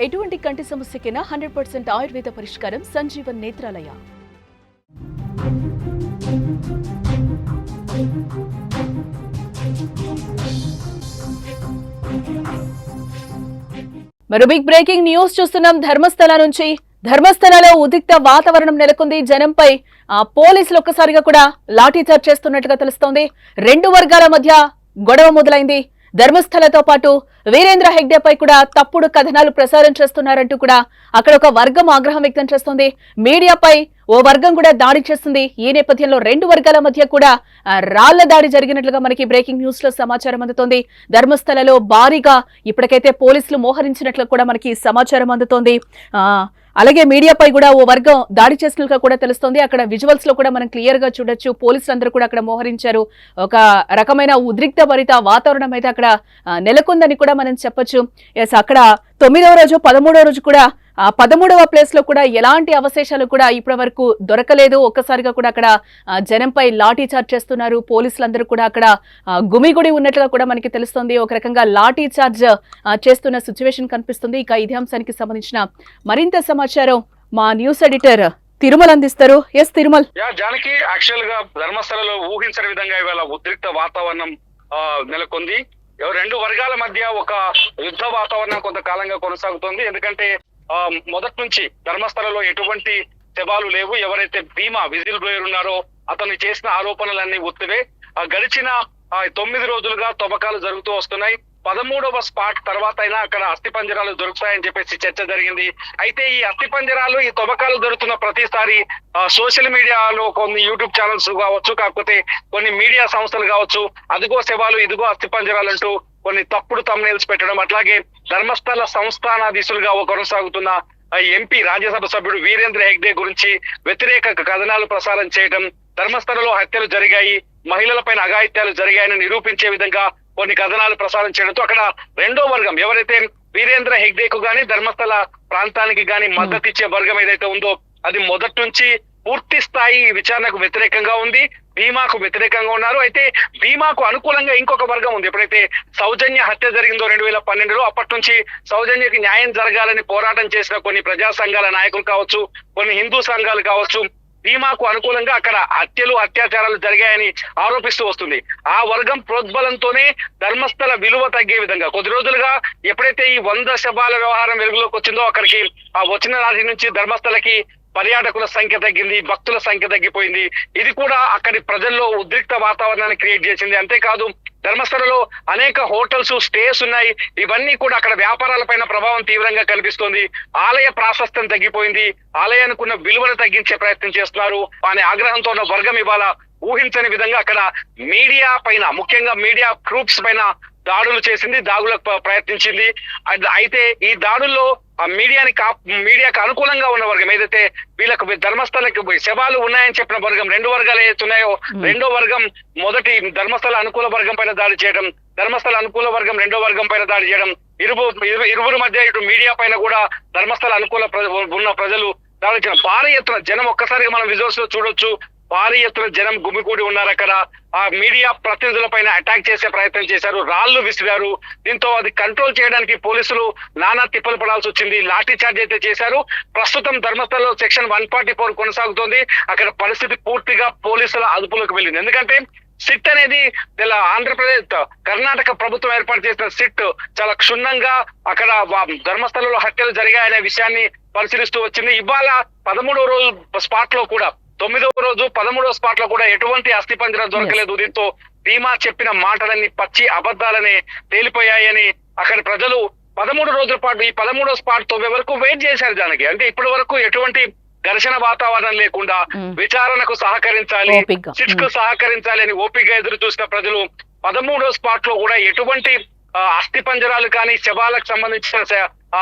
ఎటువంటి కంటి సమస్యకైనా hundred percent Ayurveda పరిష్కారం సంజీవన్ నేత్రాలయ. మరో బిగ్ బ్రేకింగ్ న్యూస్ చూస్తున్నాం ధర్మస్థల నుంచి. ధర్మస్థలలో ఉద్రిక్త వాతావరణం నెలకొంది జనంపై. ఆ, పోలీసులు ఒక్కసారిగా కూడా లాఠీచార్జ్ చేస్తున్నట్టుగా తెలుస్తోంది. రెండు వర్గాల మధ్య గొడవ మొదలైంది. ధర్మస్థలతో పాటు వీరేంద్ర హెగ్డేపై కూడా తప్పుడు కథనాలు ప్రసారం చేస్తున్నారంటూ కూడా అక్కడ ఒక వర్గం ఆగ్రహం వ్యక్తం చేస్తుంది. మీడియాపై ఓ వర్గం కూడా దాడి చేస్తుంది. ఈ నేపథ్యంలో రెండు వర్గాల మధ్య కూడా రాళ్ళ దాడి జరిగినట్లుగా మనకి బ్రేకింగ్ న్యూస్లో సమాచారం అందుతోంది. ధర్మస్థలలో భారీగా ఇప్పటికైతే పోలీసులు మోహరించినట్లు కూడా మనకి సమాచారం అందుతోంది. ఆ, అలాగే మీడియాపై కూడా ఓ వర్గం దాడి చేసినట్లుగా కూడా తెలుస్తోంది. అక్కడ విజువల్స్లో కూడా మనం క్లియర్గా చూడొచ్చు. పోలీసులందరూ కూడా అక్కడ మోహరించారు. ఒక రకమైన ఉద్రిక్త భరిత వాతావరణం అయితే అక్కడ నెలకొందని కూడా మనం చెప్పొచ్చు. ఎస్ అక్కడ తొమ్మిదవ రోజు పదమూడవ రోజు కూడా ఆ పదమూడవ ప్లేస్లో కూడా ఎలాంటి అవశేషాలు కూడా ఇప్పటి వరకు దొరకలేదు. ఒక్కసారిగా కూడా అక్కడ జనంపై లాఠీ చార్జ్ చేస్తున్నారు. పోలీసులందరూ కూడా అక్కడ గుమిగుడి ఉన్నట్లుగా కూడా మనకి తెలుస్తుంది. ఒక రకంగా లాఠీ చార్జ్ చేస్తున్న సిచ్యువేషన్ కనిపిస్తుంది. ఇక ఇదే అంశానికి సంబంధించిన మరింత సమాచారం మా న్యూస్ ఎడిటర్ తిరుమల అందిస్తారు. ఎస్ తిరుమల్. జానకి యాక్చువల్గా ధర్మస్థలలో ఊహించని విధంగా ఇవాళ ఉద్రిక్త వాతావరణం నెలకొంది. రెండు వర్గాల మధ్య ఒక యుద్ధ వాతావరణం కొంతకాలంగా కొనసాగుతోంది. ఎందుకంటే ఆ, మొదటి నుంచి ధర్మస్థలలో ఎటువంటి శవాలు లేవు. ఎవరైతే భీమా విజిల్ బ్లోయర్ ఉన్నారో అతను చేసిన ఆరోపణలన్నీ ఒత్తివే. గడిచిన తొమ్మిది రోజులుగా తవ్వకాలు జరుగుతూ వస్తున్నాయి. పదమూడవ స్పాట్ తర్వాత అయినా అక్కడ అస్థి పంజరాలు దొరుకుతాయని చెప్పేసి చర్చ జరిగింది. అయితే ఈ అస్థి పంజరాలు ఈ తవ్వకాలు దొరుకుతున్న ప్రతిసారి సోషల్ మీడియాలో కొన్ని యూట్యూబ్ ఛానల్స్ కావచ్చు కాకపోతే కొన్ని మీడియా సంస్థలు కావచ్చు అదిగో శవాలు ఇదిగో అస్థి పంజరాలు అంటూ కొన్ని తప్పుడు తమ్నేల్స్ పెట్టడం అట్లాగే ధర్మస్థల సంస్థానాధీశులుగా కొనసాగుతున్న ఎంపీ రాజ్యసభ సభ్యుడు వీరేంద్ర హెగ్డే గురించి వ్యతిరేక కథనాలు ప్రసారం చేయడం ధర్మస్థలలో హత్యలు జరిగాయి మహిళలపైన అఘాయిత్యాలు జరిగాయని నిరూపించే విధంగా కొన్ని కథనాలు ప్రసారం చేయడంతో అక్కడ రెండో వర్గం ఎవరైతే వీరేంద్ర హెగ్డేకు గాని ధర్మస్థల ప్రాంతానికి గాని మద్దతు ఇచ్చే వర్గం ఏదైతే ఉందో అది మొదటి నుంచి పూర్తి స్థాయి విచారణకు వ్యతిరేకంగా ఉంది భీమాకు వ్యతిరేకంగా ఉన్నారు. అయితే భీమాకు అనుకూలంగా ఇంకొక వర్గం ఉంది. ఎప్పుడైతే సౌజన్య హత్య జరిగిందో రెండు వేల పన్నెండులో అప్పటి నుంచి సౌజన్యకి న్యాయం జరగాలని పోరాటం చేసిన కొన్ని ప్రజా సంఘాల నాయకులు కావచ్చు కొన్ని హిందూ సంఘాలు కావచ్చు భీమాకు అనుకూలంగా అక్కడ హత్యలు అత్యాచారాలు జరిగాయని ఆరోపిస్తూ వస్తుంది. ఆ వర్గం ప్రోద్బలంతోనే ధర్మస్థల విలువ తగ్గే విధంగా కొద్ది రోజులుగా ఎప్పుడైతే ఈ వంద శవాల వ్యవహారం వెలుగులోకి వచ్చిందో అక్కడికి ఆ వచ్చిన రాజు నుంచి ధర్మస్థలకి పర్యాటకుల సంఖ్య తగ్గింది భక్తుల సంఖ్య తగ్గిపోయింది. ఇది కూడా అక్కడి ప్రజల్లో ఉద్రిక్త వాతావరణాన్ని క్రియేట్ చేసింది. అంతేకాదు ధర్మస్థలలో అనేక హోటల్స్ స్టేస్ ఉన్నాయి. ఇవన్నీ కూడా అక్కడ వ్యాపారాలపైన ప్రభావం తీవ్రంగా కనిపిస్తుంది ఆలయ ప్రాశస్త్యం తగ్గిపోయింది. ఆలయానికి ఉన్న విలువను తగ్గించే ప్రయత్నం చేస్తున్నారు. అనే ఆగ్రహంతో ఉన్న వర్గం ఇవాళ ఊహించని విధంగా అక్కడ మీడియా పైన ముఖ్యంగా మీడియా గ్రూప్స్ పైన దాడులు చేసింది దాడులకు ప్ర- ప్రయత్నించింది. అయితే ఈ దాడుల్లో ఆ మీడియాని కా మీడియాకు అనుకూలంగా ఉన్న వర్గం ఏదైతే వీళ్ళకు ధర్మస్థలకి శవాలు ఉన్నాయని చెప్పిన వర్గం రెండు వర్గాలు ఏదైతే ఉన్నాయో రెండో వర్గం మొదటి ధర్మస్థల అనుకూల వర్గం పైన దాడి చేయడం ధర్మస్థల అనుకూల వర్గం రెండో వర్గం పైన దాడి చేయడం ఇరువు ఇరు- ఇరువురు మధ్య ఇటు మీడియా పైన కూడా ధర్మస్థల అనుకూల ఉన్న ప్రజలు దాడి చేయడం. భారీ ఎత్తున జనం ఒక్కసారిగా మనం విజువల్స్లో చూడొచ్చు. భారీ ఎత్తున జనం గుమికూడి ఉన్నారు అక్కడ. ఆ మీడియా ప్రతినిధులపైన అటాక్ చేసే ప్రయత్నం చేశారు. రాళ్ళు విసిరారు. దీంతో అది కంట్రోల్ చేయడానికి పోలీసులు నానా తిప్పలు పడాల్సి వచ్చింది. లాఠీ చార్జ్ అయితే చేశారు. ప్రస్తుతం ధర్మస్థలలో సెక్షన్ వన్ ఫార్టీ ఫోర్ కొనసాగుతోంది. అక్కడ పరిస్థితి పూర్తిగా పోలీసుల అదుపులోకి వెళ్ళింది. ఎందుకంటే సిట్ అనేది ఇలా ఆంధ్రప్రదేశ్ కర్ణాటక ప్రభుత్వం ఏర్పాటు చేసిన సిట్ చాలా క్షుణ్ణంగా అక్కడ ధర్మస్థలంలో హత్యలు జరిగాయనే విషయాన్ని పరిశీలిస్తూ వచ్చింది. ఇవాళ పదమూడో రోజు స్పాట్లో కూడా తొమ్మిదవ రోజు పదమూడవ స్పాట్లో కూడా ఎటువంటి అస్థి పంజరం దొరకలేదు. దీంతో భీమా చెప్పిన మాటలన్నీ పచ్చి అబద్ధాలని తేలిపోయాయని అక్కడి ప్రజలు పదమూడు రోజుల పాటు ఈ పదమూడో స్పాట్ తొవ్వే వరకు వెయిట్ చేశారు దానికి అంటే ఇప్పటి వరకు ఎటువంటి ఘర్షణ వాతావరణం లేకుండా మ్మ్. విచారణకు సహకరించాలి ఓపిగ్గా. సిట్కు సహకరించాలి అని ఓపిక ఎదురు చూసిన ప్రజలు పదమూడో స్పాట్లో కూడా ఎటువంటి అస్థి పంజరాలు కానీ శవాలకు సంబంధించిన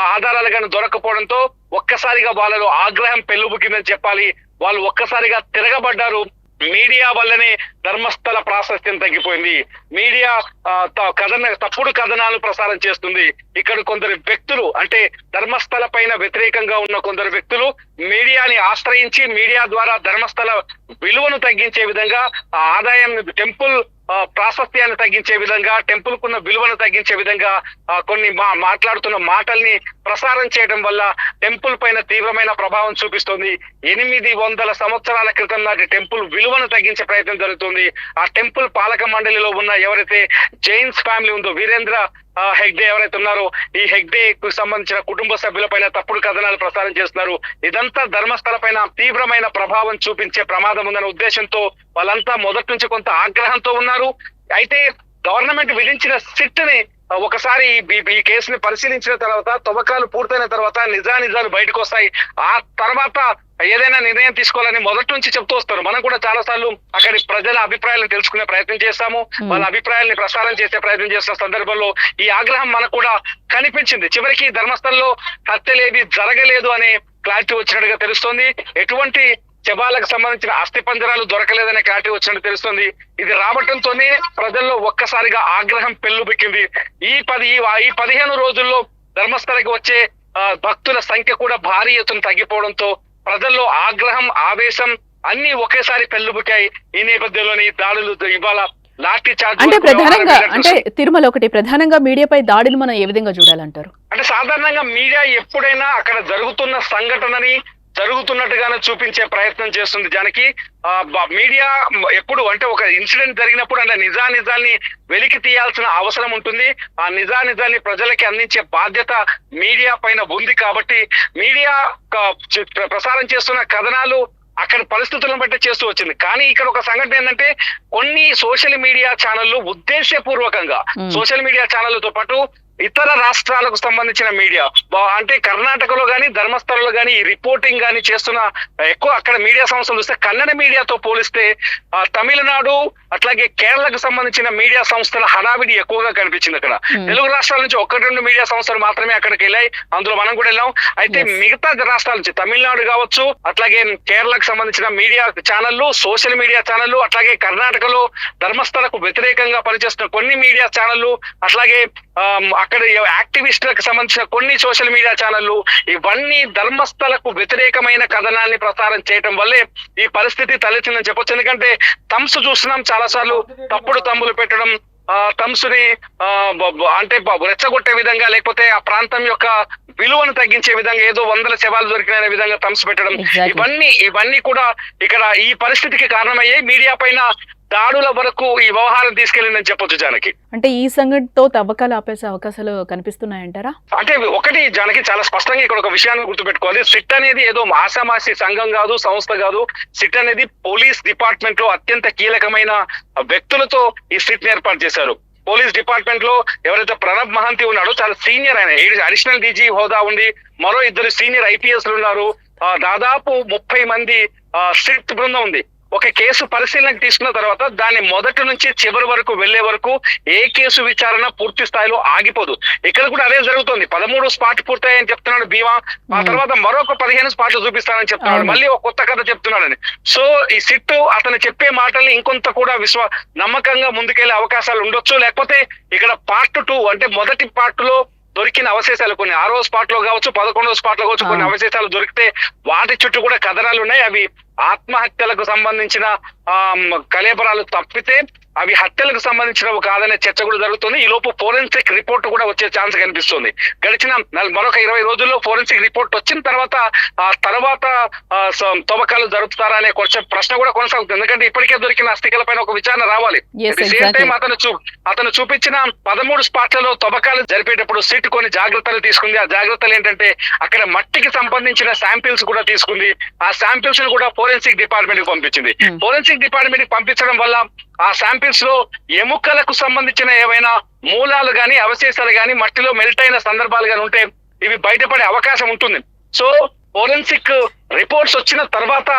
ఆధారాలు కానీ దొరకపోవడంతో ఒక్కసారిగా వాళ్ళలో ఆగ్రహం పెళ్ళుబుకిందని చెప్పాలి. వాళ్ళు ఒక్కసారిగా తిరగబడ్డారు. మీడియా వల్లనే ధర్మస్థల ప్రాశస్త్యం తగ్గిపోయింది. మీడియా త- కథన తప్పుడు కథనాలు ప్రసారం చేస్తుంది. ఇక్కడ కొందరు వ్యక్తులు అంటే ధర్మస్థల పైన వ్యతిరేకంగా ఉన్న కొందరు వ్యక్తులు మీడియాని ఆశ్రయించి మీడియా ద్వారా ధర్మస్థల విలువను తగ్గించే విధంగా ఆ ఆదాయం టెంపుల్ ప్రాశస్త్యాన్ని తగ్గించే విధంగా టెంపుల్ కున్న విలువను తగ్గించే విధంగా కొన్ని మా మాట్లాడుతున్న మాటల్ని ప్రసారం చేయడం వల్ల టెంపుల్ పైన తీవ్రమైన ప్రభావం చూపిస్తుంది. ఎనిమిది వందల సంవత్సరాల క్రితం నాటి టెంపుల్ విలువను తగ్గించే ప్రయత్నం జరుగుతుంది. ఆ టెంపుల్ పాలక మండలిలో ఉన్న ఎవరైతే జైన్స్ ఫ్యామిలీ ఉందో వీరేంద్ర హెగ్డే ఎవరైతే ఉన్నారో ఈ హెగ్డే కు సంబంధించిన కుటుంబ సభ్యులపైన తప్పుడు కథనాలు ప్రసారం చేస్తున్నారు. ఇదంతా ధర్మస్థల పైన తీవ్రమైన ప్రభావం చూపించే ప్రమాదం ఉందనే ఉద్దేశంతో వాళ్ళంతా మొదటి నుంచి కొంత ఆగ్రహంతో ఉన్నారు. అయితే గవర్నమెంట్ విధించిన సిట్ని ఒకసారి ఈ- కేసుని పరిశీలించిన తర్వాత తవ్వకాలు పూర్తయిన తర్వాత నిజానిజాలు బయటకు వస్తాయి ఆ తర్వాత ఏదైనా నిర్ణయం తీసుకోవాలని మొదటి నుంచి చెప్తూ వస్తారు. మనం కూడా చాలా సార్లు అక్కడి ప్రజల అభిప్రాయాలను తెలుసుకునే ప్రయత్నం చేస్తాము. వాళ్ళ అభిప్రాయాల్ని ప్రసారం చేసే ప్రయత్నం చేస్తున్న సందర్భంలో ఈ ఆగ్రహం మనకు కూడా కనిపించింది. చివరికి ధర్మస్థలంలో హత్యలేవి జరగలేదు అనే క్లారిటీ వచ్చినట్టుగా తెలుస్తోంది. ఎటువంటి శవాలకు సంబంధించిన అస్థి పంజరాలు దొరకలేదనే క్లారిటీ వచ్చినట్టు తెలుస్తుంది. ఇది రావటంతోనే ప్రజల్లో ఒక్కసారిగా ఆగ్రహం పెల్లుబెక్కింది ఈ పది ఈ- పదిహేను రోజుల్లో ధర్మస్థలకి వచ్చే భక్తుల సంఖ్య కూడా భారీ ఎత్తున తగ్గిపోవడంతో ప్రజల్లో ఆగ్రహం ఆవేశం అన్ని ఒకేసారి పెల్లుబుకాయి ఈ నేపథ్యంలోని దాడులు ఇవాళ లాఠీ చార్జ్ అంటే ప్రధానంగా అంటే తిరుమల ఒకటి ప్రధానంగా మీడియాపై దాడిని మనం ఏ విధంగా చూడాలంటారు? అంటే సాధారణంగా మీడియా ఎప్పుడైనా అక్కడ జరుగుతున్న సంఘటనని జరుగుతున్నట్టుగానే చూపించే ప్రయత్నం చేస్తుంది. బ- మీడియా ఎప్పుడు అంటే ఒక ఇన్సిడెంట్ జరిగినప్పుడు అంటే నిజానిజాల్ని వెలికి తీయాల్సిన అవసరం ఉంటుంది. ఆ నిజానిజాల్ని ప్రజలకి అందించే బాధ్యత మీడియా పైన ఉంది కాబట్టి మీడియా ప్రసారం చేస్తున్న కథనాలు అక్కడ పరిస్థితులను బట్టి చేస్తూ వచ్చింది. కానీ ఇక్కడ ఒక సంఘటన ఏంటంటే కొన్ని సోషల్ మీడియా ఛానళ్ళు ఉద్దేశపూర్వకంగా. సోషల్ మీడియా ఛానళ్ళతో పాటు ఇతర రాష్ట్రాలకు సంబంధించిన మీడియా అంటే కర్ణాటకలో గానీ ధర్మస్థలంలో గానీ ఈ రిపోర్టింగ్ గానీ చేస్తున్న ఎక్కువ అక్కడ మీడియా సంస్థలు చూస్తే కన్నడ మీడియాతో పోలిస్తే తమిళనాడు అట్లాగే కేరళకు సంబంధించిన మీడియా సంస్థల హడావిడి ఎక్కువగా కనిపించింది అక్కడ Hmm. తెలుగు రాష్ట్రాల నుంచి ఒకటి రెండు మీడియా సంస్థలు మాత్రమే అక్కడికి వెళ్ళాయి అందులో మనం కూడా వెళ్ళాం అయితే. మిగతా రాష్ట్రాల నుంచి తమిళనాడు కావచ్చు అట్లాగే కేరళకు సంబంధించిన మీడియా ఛానళ్ళు సోషల్ మీడియా ఛానళ్ళు అట్లాగే కర్ణాటకలో ధర్మస్థలకు వ్యతిరేకంగా పనిచేస్తున్న కొన్ని మీడియా ఛానళ్ళు అట్లాగే అక్కడ యాక్టివిస్టులకు సంబంధించిన కొన్ని సోషల్ మీడియా ఛానళ్ళు ఇవన్నీ ధర్మస్థలకు వ్యతిరేకమైన కథనాన్ని ప్రసారం చేయటం వల్లే ఈ పరిస్థితి తలెత్తిందని చెప్పొచ్చు ఎందుకంటే తంసు చూస్తున్నాం చాలా సార్లు తప్పుడు తమ్ములు పెట్టడం బ- అంటే రెచ్చగొట్టే విధంగా లేకపోతే ఆ ప్రాంతం యొక్క విలువను తగ్గించే విధంగా ఏదో వందల శవాలు దొరికిన విధంగా తంసు పెట్టడం. ఇవన్నీ ఇవన్నీ కూడా ఇక్కడ ఈ పరిస్థితికి కారణమయ్యాయి మీడియా పైన దాడుల వరకు ఈ వ్యవహారం తీసుకెళ్ళిందని చెప్పొచ్చు జానకి. అంటే ఈ సంఘటనతో తవ్వకాలు ఆపేసే అవకాశాలు కనిపిస్తున్నాయంటారా? అంటే ఒకటి జానకి చాలా స్పష్టంగా ఇక్కడ ఒక విషయాన్ని గుర్తుపెట్టుకోవాలి. సిట్ అనేది ఏదో ఆసామాసి సంఘం కాదు సంస్థ కాదు. సిట్ అనేది పోలీస్ డిపార్ట్మెంట్లో అత్యంత కీలకమైన వ్యక్తులతో ఈ సిట్ ఏర్పాటు చేశారు. పోలీస్ డిపార్ట్మెంట్లో ఎవరైతే ప్రణబ్ మహంతి ఉన్నాడో చాలా సీనియర్ ఆయన అడిషనల్ డీజీ హోదా ఉంది మరో ఇద్దరు సీనియర్ ఐపీఎస్ ఉన్నారు. దాదాపు ముప్పై మంది సిట్ బృందం ఉంది. ఒక కేసు పరిశీలనకు తీసుకున్న తర్వాత దాన్ని మొదటి నుంచి చివరి వరకు వెళ్ళే వరకు ఏ కేసు విచారణ పూర్తి స్థాయిలో ఆగిపోదు. ఇక్కడ కూడా అదే జరుగుతుంది. పదమూడు స్పాట్ పూర్తయ్యాయని చెప్తున్నాడు భీమా. ఆ. తర్వాత మరొక పదిహేను స్పాట్లు చూపిస్తానని చెప్తున్నాడు. మళ్ళీ ఒక కొత్త కథ చెప్తున్నాడని. సో ఈ సిట్ అతను చెప్పే మాటల్ని ఇంకొంత కూడా విశ్వ నమ్మకంగా ముందుకెళ్ళే అవకాశాలు ఉండొచ్చు. లేకపోతే ఇక్కడ పార్ట్ టూ అంటే మొదటి పార్ట్లో దొరికిన అవశేషాలు కొన్ని. ఆరో స్పాట్లో కావచ్చు పదకొండో స్పాట్లో కావచ్చు కొన్ని. అవశేషాలు దొరికితే వాటి చుట్టూ కూడా కథనాలు ఉన్నాయి. అవి ఆత్మహత్యలకు సంబంధించిన ఆ కలేబరాలు తప్పితే అవి హత్యలకు సంబంధించినవి కాదనే చర్చ కూడా జరుగుతుంది. ఈ లోపు ఫోరెన్సిక్ రిపోర్ట్ కూడా వచ్చే ఛాన్స్ కనిపిస్తుంది. గడిచిన మరొక ఇరవై రోజుల్లో ఫోరెన్సిక్ రిపోర్ట్ వచ్చిన తర్వాత ఆ తర్వాత తవ్వకాలు జరుపుతారా అనే కొంచెం ప్రశ్న కూడా కొనసాగుతుంది. ఎందుకంటే ఇప్పటికే దొరికిన అస్థికల పైన ఒక విచారణ రావాలి. Exactly. time అతను చూ అతను చూపించిన పదమూడు స్పాట్లలో తవ్వకాలు జరిపేటప్పుడు సిట్ కొన్ని జాగ్రత్తలు తీసుకుంది. ఆ జాగ్రత్తలు ఏంటంటే అక్కడ మట్టికి సంబంధించిన శాంపిల్స్ కూడా తీసుకుంది. ఆ శాంపిల్స్ కూడా ఫోరెన్సిక్ డిపార్ట్మెంట్కి పంపించింది Hmm. ఫోరెన్సిక్ డిపార్ట్మెంట్కి పంపించడం వల్ల ఆ శాంపిల్స్లో ఎముకలకు సంబంధించిన ఏవైనా మూలాలు గాని అవశేషాలు గాని మట్టిలో మెల్ట్ అయిన సందర్భాలు గాని ఉంటే ఇవి బయటపడే అవకాశం ఉంటుంది సో ఫోరెన్సిక్ రిపోర్ట్స్ వచ్చిన తర్వాత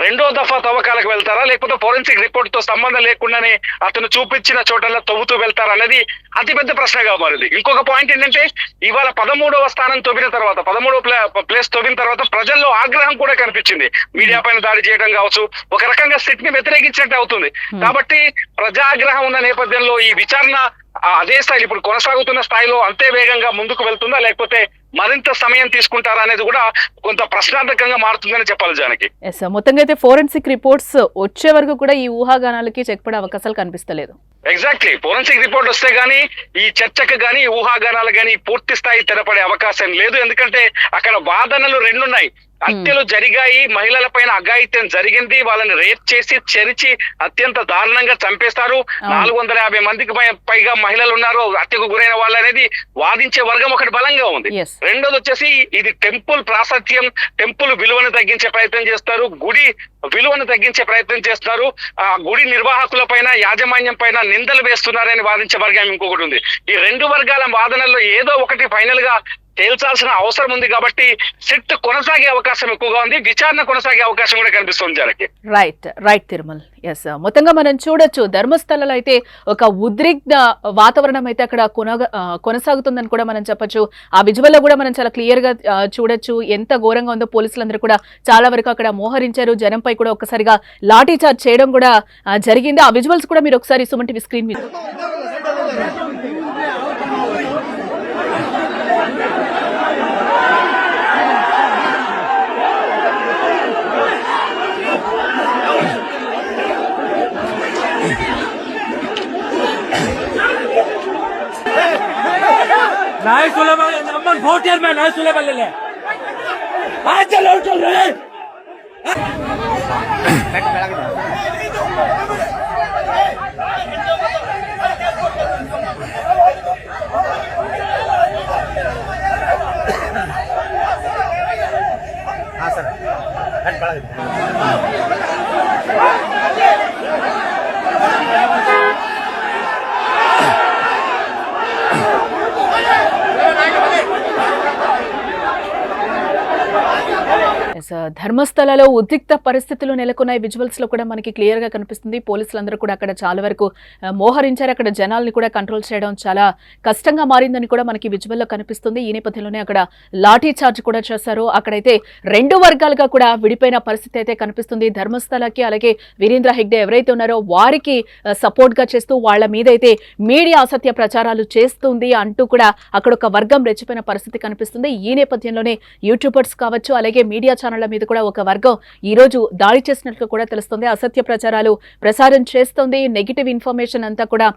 రెండో దఫా తవ్వకాలకు వెళ్తారా? లేకపోతే ఫోరెన్సిక్ రిపోర్ట్తో సంబంధం లేకుండానే అతను చూపించిన చోటల్లో తవ్వుతూ వెళ్తారా అనేది అతిపెద్ద ప్రశ్నగా మారింది. ఇంకొక పాయింట్ ఏంటంటే ఇవాళ పదమూడవ స్థానం తవ్విన తర్వాత పదమూడవ ప్లే- ప్లేస్ తవ్విన తర్వాత ప్రజల్లో ఆగ్రహం కూడా కనిపించింది. మీడియా పైన దాడి చేయడం కావచ్చు ఒక రకంగా సిట్ని వ్యతిరేకించినట్టు అవుతుంది. కాబట్టి ప్రజాగ్రహం ఉన్న నేపథ్యంలో ఈ విచారణ అదే స్థాయిలో ఇప్పుడు కొనసాగుతున్న స్థాయిలో అంతే వేగంగా ముందుకు వెళ్తుందా? లేకపోతే మరింత సమయం తీసుకుంటారా అనేది కూడా కొంత ప్రశ్నార్థకంగా మారుతుందని చెప్పాలి జానకి. మొత్తంగా అయితే ఫోరెన్సిక్ రిపోర్ట్స్ వచ్చే వరకు కూడా ఈ ఊహాగానాలకి చెక్ పడే అవకాశాలు కనిపిస్తలేదు. ఎగ్జాక్ట్లీ ఫోరెన్సిక్ రిపోర్ట్ వస్తే గానీ ఈ చర్చకు గానీ ఊహాగానాలు గానీ పూర్తి స్థాయి తెరపడే అవకాశం లేదు. ఎందుకంటే అక్కడ వాదనలు రెండున్నాయి. హత్యలు జరిగాయి. మహిళల పైన అఘాయిత్యం జరిగింది. వాళ్ళని రేప్ చేసి చెరిచి అత్యంత దారుణంగా చంపేస్తారు. నాలుగు వందల యాభై మందికి పైగా మహిళలు ఉన్నారు. హత్యకు గురైన వాళ్ళు అనేది వాదించే వర్గం ఒకటి బలంగా ఉంది. రెండోది వచ్చేసి ఇది టెంపుల్ ప్రాశస్త్యం టెంపుల్ విలువను తగ్గించే ప్రయత్నం చేస్తారు. గుడి విలువను తగ్గించే ప్రయత్నం చేస్తారు. ఆ గుడి నిర్వాహకుల పైన యాజమాన్యం పైన నిందలు వేస్తున్నారని వాదించే వర్గం ఇంకొకటి ఉంది. ఈ రెండు వర్గాల వాదనల్లో ఏదో ఒకటి ఫైనల్గా తేల్చాల్సిన అవసరం ఉంది కాబట్టి సిట్ కొనసాగే అవకాశం ఎక్కువగా ఉంది. విచారణ కొనసాగే అవకాశం కూడా కనిపిస్తుంది Janaki. Right right Tirumal. Yes మొత్తంగా మనం చూడొచ్చు ధర్మస్థలలో అయితే ఒక ఉద్రిక్త వాతావరణం అయితే అక్కడ కొనగ కొనసాగుతుందని కూడా మనం చెప్పొచ్చు. ఆ విజువల్లో కూడా మనం చాలా క్లియర్గా చూడొచ్చు. ఎంత ఘోరంగా ఉందో పోలీసులందరూ కూడా చాలా వరకు అక్కడ మోహరించారు. జనంపై కూడా ఒక్కసారిగా లాఠీ చార్జ్ చేయడం కూడా జరిగింది. ఆ విజువల్స్ కూడా మీరు ఒకసారి సుమంటివి స్క్రీన్ మీద नाही तुला नंबर फोर चेअरमॅन नाही तुला बोललेले काय चल चल ధర్మస్థలలో ఉద్రిక్త పరిస్థితులు నెలకొన్నాయి. విజువల్స్లో కూడా మనకి క్లియర్గా కనిపిస్తుంది. పోలీసులందరూ కూడా అక్కడ చాలా వరకు మోహరించారు. అక్కడ జనాల్ని కూడా కంట్రోల్ చేయడం చాలా కష్టంగా మారిందని కూడా మనకి విజువల్లో కనిపిస్తుంది. ఈ నేపథ్యంలోనే అక్కడ లాఠీ చార్జ్ కూడా చేశారు. అక్కడైతే రెండు వర్గాలుగా కూడా విడిపోయిన పరిస్థితి అయితే కనిపిస్తుంది. ధర్మస్థలకి అలాగే వీరేంద్ర హెగ్డే ఎవరైతే ఉన్నారో వారికి సపోర్ట్గా చేస్తూ వాళ్ళ మీద అయితే మీడియా అసత్య ప్రచారాలు చేస్తుంది అంటూ కూడా అక్కడ ఒక వర్గం రెచ్చిపోయిన పరిస్థితి కనిపిస్తుంది. ఈ నేపథ్యంలోనే యూట్యూబర్స్ కావచ్చు అలాగే మీడియా ఛానళ్ళ మీద కూడా ఒక వర్గం ఈ రోజు దాడి చేసినట్లు కూడా తెలుస్తుంది. అసత్య ప్రచారాలు ప్రసారం చేస్తుంది. నెగిటివ్ ఇన్ఫర్మేషన్ అంతా కూడా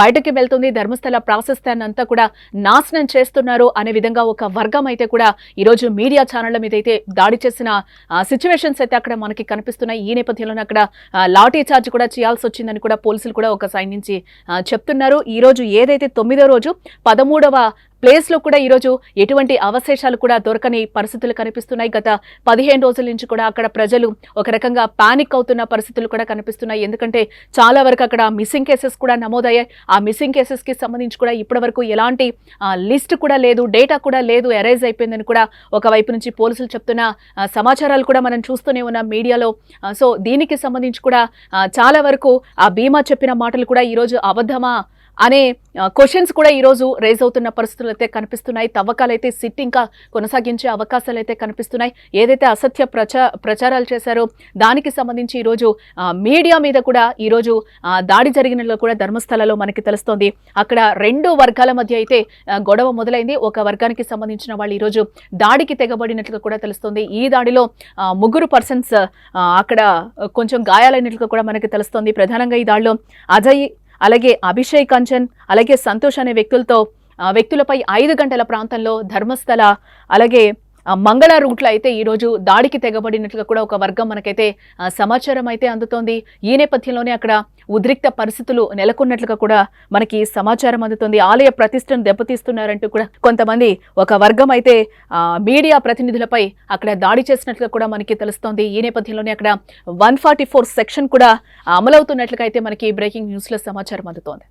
బయటకి వెళ్తుంది. ధర్మస్థల ప్రాశస్త్యాన్ని అంతా కూడా నాశనం చేస్తున్నారు అనే విధంగా ఒక వర్గం అయితే కూడా ఈ రోజు మీడియా ఛానళ్ళ మీద అయితే దాడి చేసిన సిచ్యువేషన్స్ అయితే అక్కడ మనకి కనిపిస్తున్నాయి. ఈ నేపథ్యంలోనే అక్కడ లాఠీ చార్జ్ కూడా చేయాల్సి వచ్చిందని కూడా పోలీసులు కూడా ఒక సైడ్ నుంచి చెప్తున్నారు. ఈ రోజు ఏదైతే తొమ్మిదో రోజు పదమూడవ ప్లేస్లో కూడా ఈరోజు ఎటువంటి అవశేషాలు కూడా దొరకని పరిస్థితులు కనిపిస్తున్నాయి. గత పదిహేను రోజుల నుంచి కూడా అక్కడ ప్రజలు ఒక రకంగా పానిక్ అవుతున్న పరిస్థితులు కూడా కనిపిస్తున్నాయి. ఎందుకంటే చాలా వరకు అక్కడ మిస్సింగ్ కేసెస్ కూడా నమోదయ్యాయి. ఆ మిస్సింగ్ కేసెస్కి సంబంధించి కూడా ఇప్పటి వరకు ఎలాంటి లిస్ట్ కూడా లేదు డేటా కూడా లేదు ఎరైజ్ అయిపోయిందని కూడా ఒక వైపు నుంచి పోలీసులు చెప్తున్న సమాచారాలు కూడా మనం చూస్తూనే ఉన్నాం మీడియాలో. సో దీనికి సంబంధించి కూడా చాలా వరకు ఆ బీమా చెప్పిన మాటలు కూడా ఈరోజు అబద్ధమా అనే క్వశ్చన్స్ కూడా ఈరోజు రేజ్ అవుతున్న పరిస్థితులు అయితే కనిపిస్తున్నాయి. తవ్వకాలు అయితే సిట్ ఇంకా కొనసాగించే అవకాశాలు అయితే కనిపిస్తున్నాయి. ఏదైతే అసత్య ప్రచా ప్రచారాలు చేశారో దానికి సంబంధించి ఈరోజు మీడియా మీద కూడా ఈరోజు దాడి జరిగినలో కూడా ధర్మస్థలలో మనకి తెలుస్తోంది. అక్కడ రెండు వర్గాల మధ్య అయితే గొడవ మొదలైంది. ఒక వర్గానికి సంబంధించిన వాళ్ళు ఈరోజు దాడికి తెగబడినట్లుగా కూడా తెలుస్తోంది. ఈ దాడిలో ముగ్గురు పర్సన్స్ అక్కడ కొంచెం గాయాలైనట్లుగా కూడా మనకి తెలుస్తోంది. ప్రధానంగా ఈ దాడిలో అజయ్ అలాగే అభిషేక్ కంచన్ అలాగే సంతోష్ అనే వ్యక్తులతో వ్యక్తులపై ఐదు గంటల ప్రాంతంలో ధర్మస్థల అలాగే మంగళ రూట్లో అయితే ఈరోజు దాడికి తెగబడినట్లుగా కూడా ఒక వర్గం మనకైతే సమాచారం అయితే అందుతోంది. ఈ నేపథ్యంలోనే అక్కడ ఉద్రిక్త పరిస్థితులు నెలకొన్నట్లుగా కూడా మనకి సమాచారం అందుతోంది. ఆలయ ప్రతిష్టను దెబ్బతీస్తున్నారంటూ కూడా కొంతమంది ఒక వర్గం అయితే మీడియా ప్రతినిధులపై అక్కడ దాడి చేసినట్లుగా కూడా మనకి తెలుస్తోంది. ఈ నేపథ్యంలోనే అక్కడ వన్ ఫార్టీ ఫోర్ సెక్షన్ కూడా అమలవుతున్నట్లుగా అయితే మనకి బ్రేకింగ్ న్యూస్లో సమాచారం అందుతోంది.